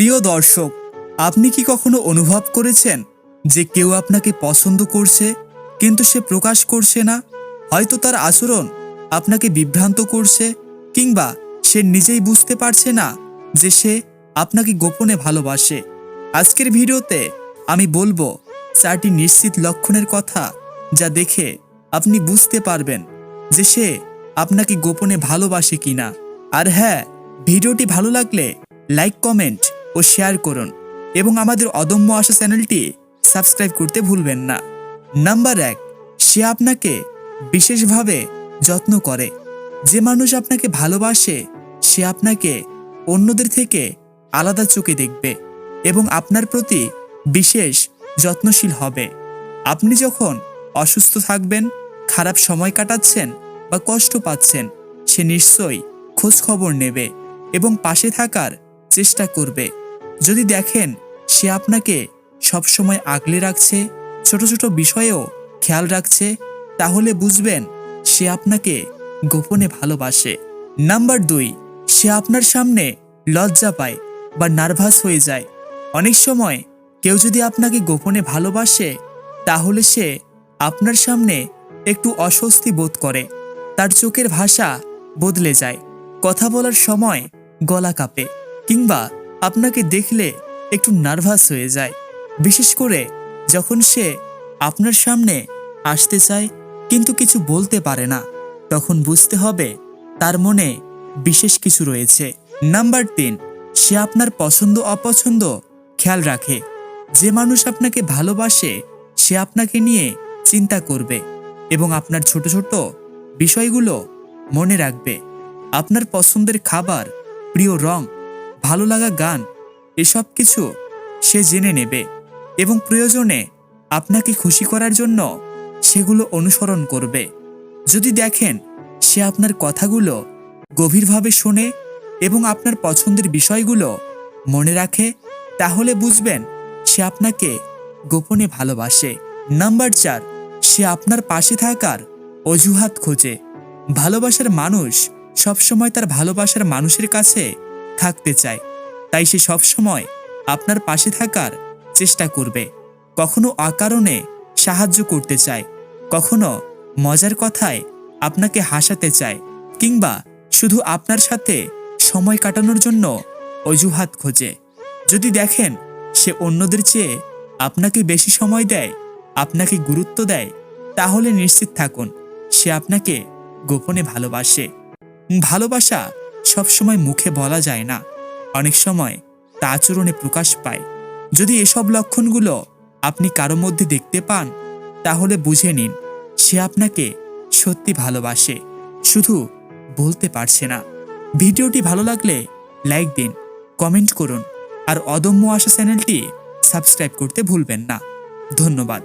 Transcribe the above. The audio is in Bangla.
প্রিয় দর্শক, আপনি কি কখনো অনুভব করেছেন যে কেউ আপনাকে পছন্দ করছে, কিন্তু সে প্রকাশ করছে না? হয়তো তার আচরণ আপনাকে বিভ্রান্ত করছে, কিংবা সে নিজেই বুঝতে পারছে না যে সে আপনাকে গোপনে ভালোবাসে। আজকের ভিডিওতে আমি বলব চারটি নিশ্চিত লক্ষণের কথা যা দেখে আপনি বুঝতে পারবেন যে সে আপনাকে গোপনে ভালোবাসে কিনা। আর হ্যাঁ ভিডিওটি ভালো লাগলে লাইক, কমেন্ট ও শেয়ার করুন এবং আমাদের অদম্য আশা চ্যানেলটি সাবস্ক্রাইব করতে ভুলবেন না। নাম্বার এক, সে আপনাকে বিশেষভাবে যত্ন করে। যে মানুষ আপনাকে ভালোবাসে, সে আপনাকে অন্যদের থেকে আলাদা চোখে দেখবে এবং আপনার প্রতি বিশেষ যত্নশীল হবে। আপনি যখন অসুস্থ থাকবেন, খারাপ সময় কাটাচ্ছেন বা কষ্ট পাচ্ছেন, সে নিশ্চয়ই খোঁজ খবর নেবে এবং পাশে থাকার চেষ্টা করবে। যদি দেখেন, সে আপনাকে সবসময় আগলে রাখছে, ছোট ছোট বিষয়েও খেয়াল রাখছে, তাহলে বুঝবেন সে আপনাকে গোপনে ভালোবাসে। নাম্বার দুই, সে আপনার সামনে লজ্জা পায় বা নার্ভাস হয়ে যায়। অনেক সময় কেউ যদি আপনাকে গোপনে ভালোবাসে, তাহলে সে আপনার সামনে একটু অস্বস্তি বোধ করে, তার চোখের ভাষা বদলে যায়, কথা বলার সময় গলা কাঁপে, কিংবা আপনাকে দেখলে একটু নার্ভাস হয়ে যায়। বিশেষ করে যখন সে আপনার সামনে আসতে চায় কিন্তু কিছু বলতে পারে না, তখন বুঝতে হবে তার মনে বিশেষ কিছু রয়েছে। নাম্বার তিন, সে আপনার পছন্দ অপছন্দ খেয়াল রাখে। যে মানুষ আপনাকে ভালোবাসে, সে আপনাকে নিয়ে চিন্তা করবে এবং আপনার ছোট ছোট বিষয়গুলো মনে রাখবে। আপনার পছন্দের খাবার, প্রিয় রং ভালো লাগা গান, এসব কিছু সে জেনে নেবে এবং প্রয়োজনে আপনাকে খুশি করার জন্য সেগুলো অনুসরণ করবে। যদি দেখেন সে আপনার কথাগুলো গভীরভাবে শোনে এবং আপনার পছন্দের বিষয়গুলো মনে রাখে, তাহলে বুঝবেন সে আপনাকে গোপনে ভালোবাসে। নাম্বার চার, সে আপনার পাশে থাকার অজুহাত খোঁজে। ভালোবাসার মানুষ সবসময় তার ভালোবাসার মানুষের কাছে থাকতে চায়। তাই সে সবসময় আপনার পাশে থাকার চেষ্টা করবে। কখনো অকারণে সাহায্য করতে চায়। কখনো মজার কথায় আপনাকে হাসাতে চায়। কিংবা শুধু আপনার সাথে সময় কাটানোর জন্য অজুহাত খোঁজে। যদি দেখেন সে অন্যদের চেয়ে আপনাকে বেশি সময় দেয়, আপনাকে গুরুত্ব দেয়, তাহলে নিশ্চিত থাকুন, সে আপনাকে গোপনে ভালোবাসে। ভালোবাসা সবসময় মুখে বলা যায় না। অনেক সময় তা আচরণে প্রকাশ পায়। যদি এসব লক্ষণগুলো আপনি কারও মধ্যে দেখতে পান, তাহলে বুঝে নিন, সে আপনাকে সত্যি ভালোবাসে। শুধু বলতে পারছে না। ভিডিওটি ভালো লাগলে লাইক দিন, কমেন্ট করুন, আর অদম্য আশা চ্যানেলটি সাবস্ক্রাইব করতে ভুলবেন না। ধন্যবাদ।